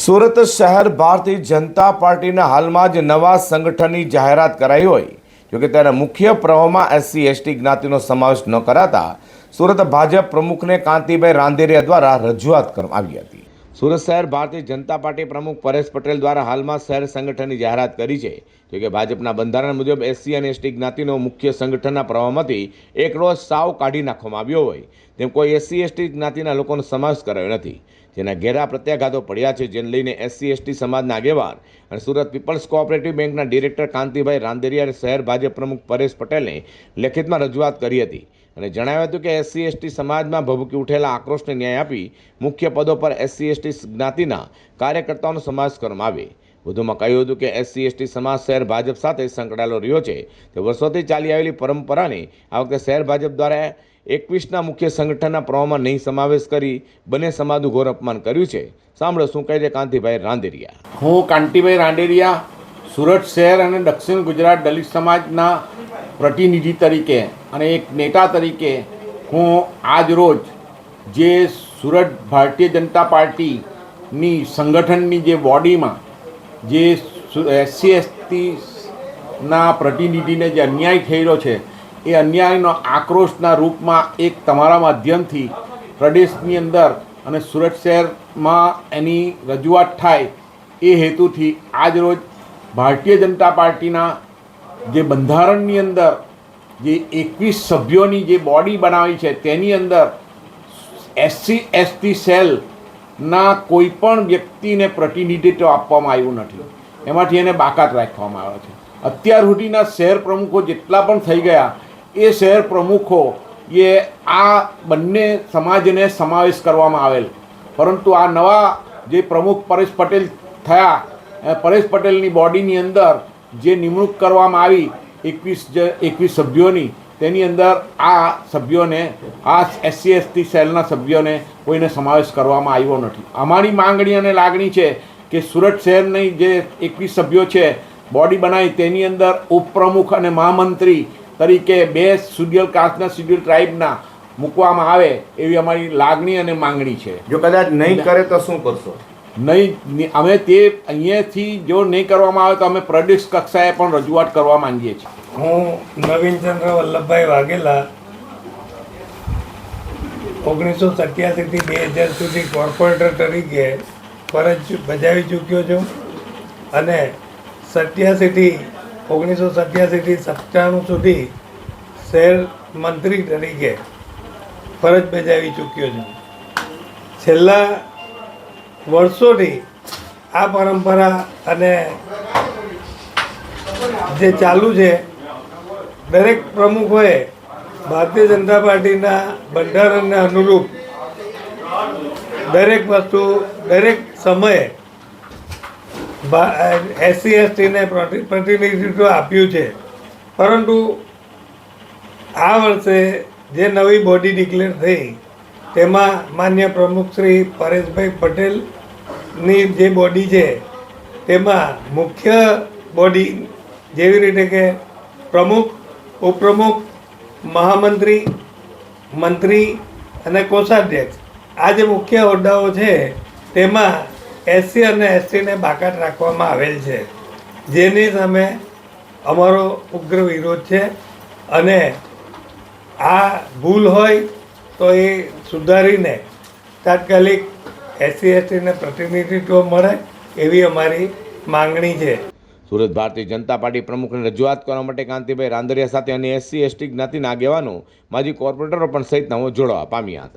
સુરત શહેર ભારતીય જનતા પાર્ટીના હાલમાં જ નવા સંગઠનની જાહેરાત કરાઈ હોય. જોકે તેના મુખ્ય પ્રવાહમાં એસસી, એસટી જ્ઞાતિનો સમાવેશ ન કરાતા સુરત ભાજપ પ્રમુખને કાંતિભાઈ રાંદેરિયા દ્વારા રજૂઆત કરવામાં આવી હતી. સુરત શહેર ભારતીય જનતા પાર્ટી પ્રમુખ પરેશ પટેલ દ્વારા હાલમાં શહેર સંગઠનની જાહેરાત કરી છે. જોકે ભાજપના બંધારણ મુજબ એસસી અને એસટી જ્ઞાતિનો મુખ્ય સંગઠનના પ્રવાહમાંથી એક રોજ સાવ કાઢી નાખવામાં આવ્યો હોય. તેમ કોઈ એસસી, એસટી જ્ઞાતિના લોકોનો સમાવેશ કરાયો નથી. જેના ઘેરા પ્રત્યાઘાતો પડ્યા છે, જેને લઈને એસસી, એસટી સમાજના આગેવાન અને સુરત પીપલ્સ કોઓપરેટિવ બેંકના ડિરેક્ટર કાંતિભાઈ રાંદેરિયા અને શહેર ભાજપ પ્રમુખ પરેશ પટેલને લેખિતમાં રજૂઆત કરી હતી અને જણાવ્યું હતું કે એસસી, એસટી સમાજમાં ભભૂકી ઉઠેલા આક્રોશને ન્યાય આપી મુખ્ય પદો પર એસસી, એસટી જ્ઞાતિના કાર્યકર્તાઓનો સમાવેશ કરવામાં આવે. વધુમાં કહ્યું હતું કે એસસી, એસટી સમાજ શહેર ભાજપ સાથે સંકળાયેલો રહ્યો છે. તે વર્ષોથી ચાલી આવેલી પરંપરાને આ વખતે શહેર ભાજપ દ્વારા એકવીસના મુખ્ય સંગઠનના પ્રવાહમાં નહીં સમાવેશ કરી બંને સમાજનું ઘોર અપમાન કર્યું છે. સાંભળો શું કહે છે કાંતિભાઈ રાંદેરિયા. હું કાંતિભાઈ રાંદેરિયા, સુરત શહેર અને દક્ષિણ ગુજરાત દલિત સમાજના પ્રતિનિધિ તરીકે અને એક નેતા તરીકે હું આજ રોજ જે સુરત ભારતીય જનતા પાર્ટીની સંગઠનની જે બોડીમાં જે એસસી એસટીના પ્રતિનિધિને જે અન્યાય થયેલો છે, એ અન્યાયનો આક્રોશના રૂપમાં એક તમારા માધ્યમથી પ્રદેશની અંદર અને સુરત શહેરમાં એની રજૂઆત થાય એ હેતુથી આજરોજ ભારતીય જનતા પાર્ટીના જે બંધારણની અંદર જે એકવીસ સભ્યોની જે બોડી બનાવી છે, તેની અંદર એસસી એસટી સેલના કોઈ પણ વ્યક્તિને પ્રતિનિધિત્વ આપવામાં આવ્યું નથી. એમાંથી એને બાકાત રાખવામાં આવે છે. અત્યાર સુધીના શહેર પ્રમુખો જેટલા પણ થઈ ગયા, એ શહેર પ્રમુખો એ આ બંને સમાજને સમાવેશ કરવામાં આવેલ. પરંતુ આ નવા જે પ્રમુખ પરેશ પટેલ થયા પરેશ પટેલની બોડીની અંદર જે નિમણૂક કરવામાં આવી એકવીસ એકવીસ સભ્યોની તેની અંદર આ સભ્યોને આ એસસી એસટી સેલના સભ્યોને કોઈને સમાવેશ કરવામાં આવ્યો નથી. અમારી માંગણી અને લાગણી છે કે સુરત શહેરની જે એકવીસ સભ્યો છે બોડી બનાવી તેની અંદર ઉપપ્રમુખ અને મહામંત્રી તરીકે બે શિડ્યુલ કાસ્ટના શિડ્યુલ ટ્રાઇબના મૂકવામાં આવે એવી અમારી લાગણી અને માંગણી છે. જો કદાચ નહીં કરે તો શું કરશો? નહીં અમે તે અહીંયાથી જો નહીં કરવામાં આવે તો અમે પ્રદેશ કક્ષાએ પણ રજૂઆત કરવા માંગીએ છીએ. હું નવીનચંદ્ર વલ્લભભાઈ વાઘેલા ઓગણીસો સત્યાસીથી બે હજાર સુધી કોર્પોરેટર તરીકે ફરજ બજાવી ચૂક્યો છું અને સત્યાસીથી ઓગણીસો સત્યાસીથી સત્તાણું સુધી શહેર મંત્રી તરીકે ફરજ બજાવી ચૂક્યો છું. છેલ્લા વર્ષોથી આ પરંપરા અને જે ચાલુ છે દરેક પ્રમુખોએ ભારતીય જનતા પાર્ટીના બંધારણને અનુરૂપ દરેક વસ્તુ, દરેક સમયે એસસી, એસટીને પ્રતિનિધિત્વ આપ્યું છે. પરંતુ આ વર્ષે જે નવી બોડી ડિક્લેર થઈ, તેમાં માન્ય પ્રમુખ શ્રી પરેશભાઈ પટેલની જે બોડી છે, તેમાં મુખ્ય બોડી જેવી રીતે કે પ્રમુખ ઉપપ્રમુખ, મહામંત્રી, મંત્રી અને કોષાધ્યક્ષ. આ જે મુખ્ય હોદ્દાઓ છે, તેમાં એસસી અને એસટીને બાકાત રાખવામાં આવેલ છે. જેની સામે અમારો ઉગ્ર વિરોધ છે અને આ ભૂલ હોય તો એ સુધારીને તાત્કાલિક એસસી એસટીને પ્રતિનિધિત્વ મળે એવી અમારી માંગણી છે. સુરત ભારતીય જનતા પાર્ટી પ્રમુખને રજૂઆત કરવા માટે કાંતિભાઈ રાંદરિયા સાથે અને એસસી, એસટી જ્ઞાતિના આગેવાનો, માજી કોર્પોરેટરો પણ સહિતનાઓ જોડાવા પામ્યા હતા.